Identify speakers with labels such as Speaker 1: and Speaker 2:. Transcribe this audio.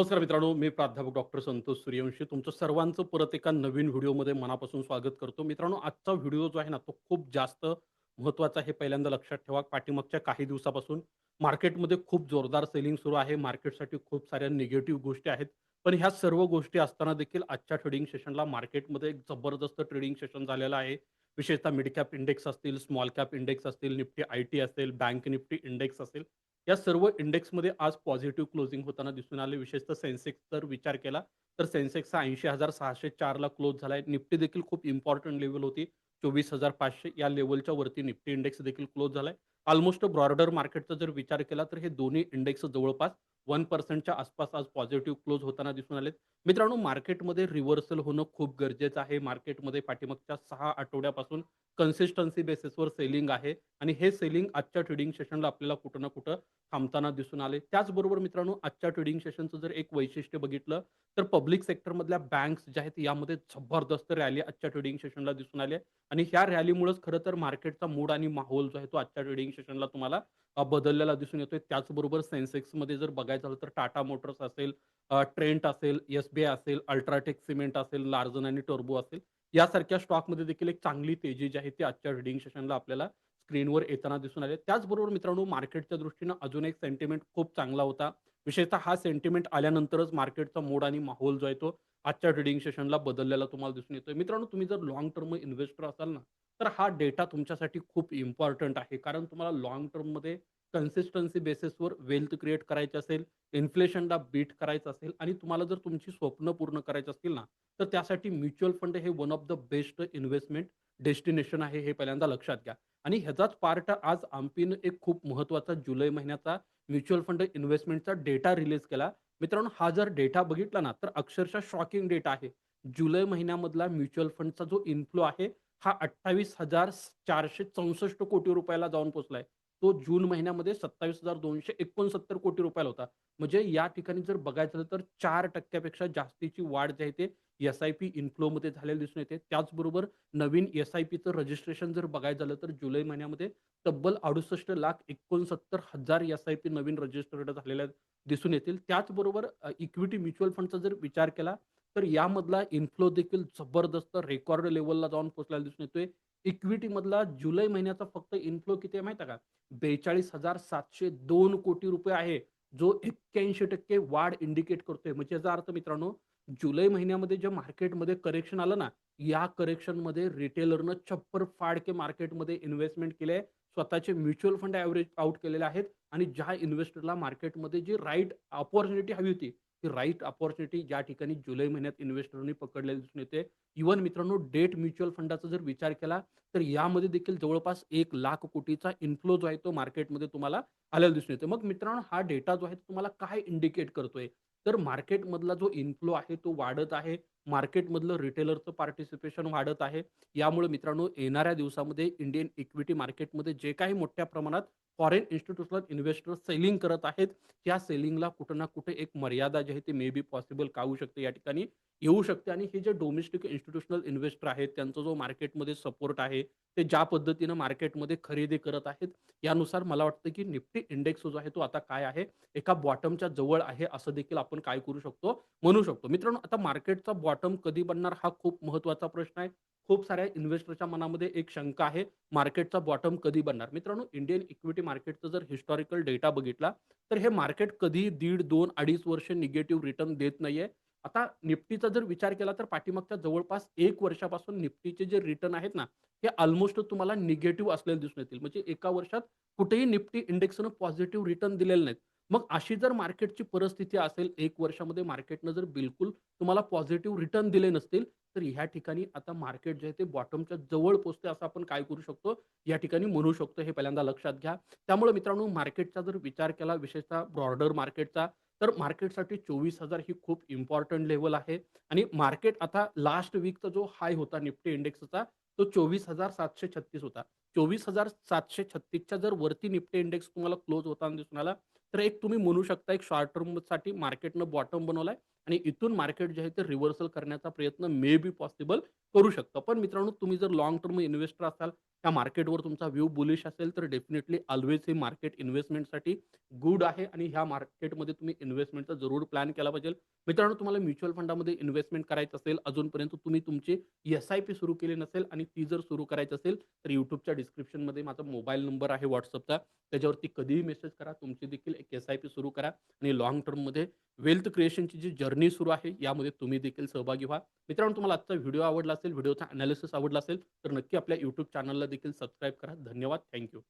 Speaker 1: नमस्कार मित्रांनो, मी प्राध्यापक डॉक्टर संतोष सूर्यवंशी तुमचं सर्वांचं परत एका नवीन व्हिडिओमध्ये मनापासून स्वागत करतो. मित्रांनो, आजचा व्हिडिओ जो आहे ना, तो खूप जास्त महत्त्वाचा आहे. पहिल्यांदा लक्षात ठेवा, पाठीमागच्या काही दिवसापासून मार्केटमध्ये खूप जोरदार सेलिंग सुरू आहे. मार्केटसाठी खूप साऱ्या निगेटिव्ह गोष्टी आहेत. पण ह्या सर्व गोष्टी असताना देखील आजच्या ट्रेडिंग सेशनला मार्केटमध्ये एक जबरदस्त ट्रेडिंग सेशन झालेलं आहे. विशेषतः मिड कॅप इंडेक्स असतील, स्मॉल कॅप इंडेक्स असतील, निफ्टी आय टी असेल, बँक निफ्टी इंडेक्स असेल, या सर्व इंडेक्समध्ये आज पॉझिटिव्ह क्लोजिंग होताना दिसून आले. विशेषतः सेन्सेक्स जर विचार केला, तर सेन्सेक्सचा 80,604 ला क्लोज झालाय. निफ्टी देखील खूप इम्पॉर्टंट लेवल होती. 24,500 या लेवलच्या वरती निफ्टी इंडेक्स देखील क्लोज झालाय. ऑलमोस्ट ब्रॉडर मार्केटचा जर विचार केला, तर हे दोन्ही इंडेक्स जवळपास वन पर्सेंटच्या आसपास आज पॉझिटिव्ह क्लोज होताना दिसून आलेत. मित्रांनो, मार्केटमध्ये रिव्हर्सल होणं खूप गरजेचं आहे. मार्केटमध्ये पाठीमागच्या सहा आठवड्यापासून कन्सिस्टन्सी बेसिसवर सेलिंग आहे आणि हे सेलिंग आजच्या ट्रेडिंग सेशनला आपल्याला कुठं ना कुठं थांबताना दिसून आले. त्याचबरोबर मित्रांनो, आजच्या ट्रेडिंग सेशनचं जर एक वैशिष्ट्य बघितलं, तर पब्लिक सेक्टरमधल्या बँक्स ज्या आहेत, यामध्ये जबरदस्त रॅली आजच्या ट्रेडिंग सेशनला दिसून आली आणि ह्या रॅलीमुळेच खरं तर मार्केटचा मूड आणि माहोल जो आहे, तो आजच्या ट्रेडिंग सेशनला तुम्हाला बदललेला दिसून येतोय. त्याचबरोबर सेन्सेक्समध्ये जर बघायचं झालं, तर टाटा मोटर्स असेल, ट्रेंट असेल, एस-बी-आय असेल, अल्ट्राटेक सिमेंट असेल, लार्जन आणि टर्बो असेल, यासारख्या स्टॉकमध्ये देखील एक चांगली तेजी जी आहे, ती आजच्या ट्रेडिंग सेशनला आपल्याला स्क्रीनवर येताना दिसून आले. त्याचबरोबर मित्रांनो, मार्केटच्या दृष्टीनं अजून एक सेंटिमेंट खूप चांगला होता. विशेषतः हा सेंटिमेंट आल्यानंतरच मार्केटचा मूड आणि माहोल जो आहे, तो आजच्या ट्रेडिंग सेशनला बदललेला तुम्हाला दिसून येतोय. मित्रांनो, तुम्ही जर लॉंग टर्म इन्व्हेस्टर असाल ना, तर हा डेटा तुमच्यासाठी खूप इम्पॉर्टंट आहे. कारण तुम्हाला लॉंग टर्ममध्ये कन्सिस्टन्सी बेसिसवर वेल्थ क्रिएट करायची असेल, इन्फ्लेशनला बीट करायचं असेल आणि तुम्हाला जर तुमची स्वप्न पूर्ण करायची असतील ना, तर त्यासाठी म्युच्युअल फंड हे one of the best investment destination आहे, हे पहिल्यांदा लक्षात घ्या. आणि ह्याचाच पार्ट आज आम्पीनं एक खूप महत्त्वाचा जुलै महिन्याचा म्युच्युअल फंड इन्व्हेस्टमेंटचा डेटा रिलीज केला. मित्रांनो, हा जर डेटा बघितला ना, तर अक्षरशः शॉकिंग डेटा आहे. जुलै महिन्यामधला म्युच्युअल फंडचा जो इन्फ्लो आहे, हा 28,464 कोटी रुपयाला जाऊन पोहोचलाय. तो जून महिन्यामध्ये 27,269 कोटी रुपयाला होता. म्हणजे या ठिकाणी जर बघायचं झालं, तर चार टक्क्यापेक्षा जास्तीची वाढ जी आहे, ते एस-आय-पी इन्फ्लोमध्ये झालेली दिसून येते. त्याचबरोबर नवीन एस-आय-पीचं रजिस्ट्रेशन जर बघायचं झालं, तर जुलै महिन्यामध्ये तब्बल 68,69,000 एस-आय-पी नवीन रजिस्टर्ड झालेल्या दिसून येतील. त्याचबरोबर इक्विटी म्युच्युअल फंडचा जर विचार केला, तर यामधला इन्फ्लो देखील जबरदस्त रेकॉर्ड लेवलला जाऊन पोहोचलेला दिसून येतोय. इक्विटीमधला जुलै महिन्याचा फक्त इन्फ्लो किती आहे माहिती आहे का? 42,702 कोटी रुपये आहे, जो 81% वाढ इंडिकेट करतोय. म्हणजे याचा अर्थ मित्रांनो, जुलै महिन्यामध्ये जे मार्केटमध्ये करेक्शन आलं ना, या करेक्शनमध्ये रिटेलरनं छप्पर फाडके मार्केटमध्ये इन्व्हेस्टमेंट केले आहे. स्वतःचे म्युच्युअल फंड ॲव्हरेज आउट केलेले आहेत आणि ज्या इन्व्हेस्टरला मार्केटमध्ये जी राईट ऑपॉर्च्युनिटी हवी होती, ती राईट अपॉर्च्युनिटी ज्या ठिकाणी जुलै महिन्यात इन्व्हेस्टरनी पकडलेली दिसून येते. इव्हन मित्रांनो, डेट म्युच्युअल फंडाचा जर विचार केला, तर यामध्ये देखील जवळपास एक लाख कोटीचा इन्फ्लो जो आहे, तो मार्केटमध्ये तुम्हाला आलेला दिसून येतो. मग मित्रांनो, हा डेटा जो आहे, तो तुम्हाला काय इंडिकेट करतोय? तर मार्केटमधला जो इन्फ्लो आहे, तो वाढत आहे. मार्केटमधलं रिटेलरचं पार्टिसिपेशन वाढत आहे. यामुळे मित्रांनो, येणाऱ्या दिवसामध्ये इंडियन इक्विटी मार्केटमध्ये जे काही मोठ्या प्रमाणात फॉरेन इन्स्टिट्यूशनल इन्व्हेस्टर सेलिंग करत आहेत, त्या सेलिंगला कुठं ना कुठे एक मर्यादा जी आहे, ती मे बी पॉसिबल का होऊ शकते, या ठिकाणी येऊ शकते आणि हे जे डोमेस्टिक इन्स्टिट्यूशनल इन्व्हेस्टर आहेत, त्यांचा जो मार्केटमध्ये सपोर्ट आहे, ते ज्या पद्धतीनं मार्केटमध्ये खरेदी करत आहेत, यानुसार मला वाटतं की निफ्टी इंडेक्स जो आहे, तो आता काय आहे, एका बॉटमच्या जवळ आहे, असं देखील आपण काय करू शकतो, म्हणू शकतो. मित्रांनो, आता मार्केटचा बॉटम कधी बनणार, हा खूप महत्त्वाचा प्रश्न आहे. खूप साऱ्या इन्व्हेस्टरच्या मनामध्ये एक शंका आहे, मार्केटचा बॉटम कधी बनणार? मित्रांनो, इंडियन इक्विटी मार्केटचा जर हिस्टॉरिकल डेटा बघितला, तर हे मार्केट कधी 1.5, 2, 2.5 वर्ष निगेटिव्ह रिटर्न देत नाहीये. आता निफ्टीचा जर विचार केला, तर पाठीमागच्या जवळपास एक वर्षापासून निफ्टीचे जे रिटर्न आहेत ना, हे ऑलमोस्ट तुम्हाला निगेटिव्ह असलेले दिसून येतील. म्हणजे एका वर्षात कुठेही निफ्टी इंडेक्सनं पॉझिटिव्ह रिटर्न दिलेले नाहीत. मग अशी जर मार्केटची परिस्थिती असेल, एक वर्षामध्ये मार्केटनं जर बिलकुल तुम्हाला पॉझिटिव्ह रिटर्न दिले नसतील, तर ह्या ठिकाणी आता मार्केट जे आहे, ते बॉटमच्या जवळ पोहोचते, असं आपण काय करू शकतो, या ठिकाणी म्हणू शकतो. हे पहिल्यांदा लक्षात घ्या. त्यामुळे मित्रांनो, मार्केटचा जर विचार केला, विशेषतः ब्रॉडर मार्केटचा, तर मार्केटसाठी 24,000 ही खूप इम्पॉर्टंट लेवल आहे आणि मार्केट आता लास्ट वीकचा जो हाय होता निफ्टी इंडेक्सचा, तो 24,736 होता. चोवीस हजार सातशे छत्तीसच्या जर वरती निफ्टी इंडेक्स तुम्हाला क्लोज होताना दिसून आला, तर एक तुम्ही म्हणू शकता, एक शॉर्ट टर्मसाठी मार्केटनं बॉटम बनवलाय आणि इथून मार्केट जे आहे ते रिव्हर्सल करण्याचा प्रयत्न मे बी पॉसिबल करू शकतं. पण मित्रांनो तुम्ही जर लाँग टर्म इन्व्हेस्टर असाल, त्या मार्केटवर तुमचा व्ह्यू बुलिश असेल, तर डेफिनिटली ऑल्वेज हे मार्केट इन्व्हेस्टमेंटसाठी गुड आहे आणि ह्या मार्केटमध्ये तुम्ही इन्व्हेस्टमेंटचा जरूर प्लॅन केला पाहिजे. मित्रांनो तुम्हाला म्युच्युअल फंडामध्ये इन्व्हेस्टमेंट करायचं असेल, अजूनपर्यंत तुम्ही तुमची एस-आय-पी सुरू केली नसेल आणि ती जर सुरू करायची असेल, तर YouTubeच्या डिस्क्रिप्शनमध्ये माझा मोबाईल नंबर आहे WhatsAppचा. त्याच्यावरती कधीही मेसेज करा. तुमची देखील एक एस-आय-पी सुरू करा आणि लाँग टर्ममध्ये वेल्थ क्रिएशनची जी जर्नी सुरू आहे, यामध्ये तुम्ही देखील सहभागी व्हा. मित्रांनो तुम्हाला आजचा व्हिडिओ आवडला असेल, व्हिडिओचा अनालिसिस आवडला असेल, तर नक्की आपल्या यूट्यूब चॅनलला देखील सबस्क्राईब करा. धन्यवाद. थँक्यू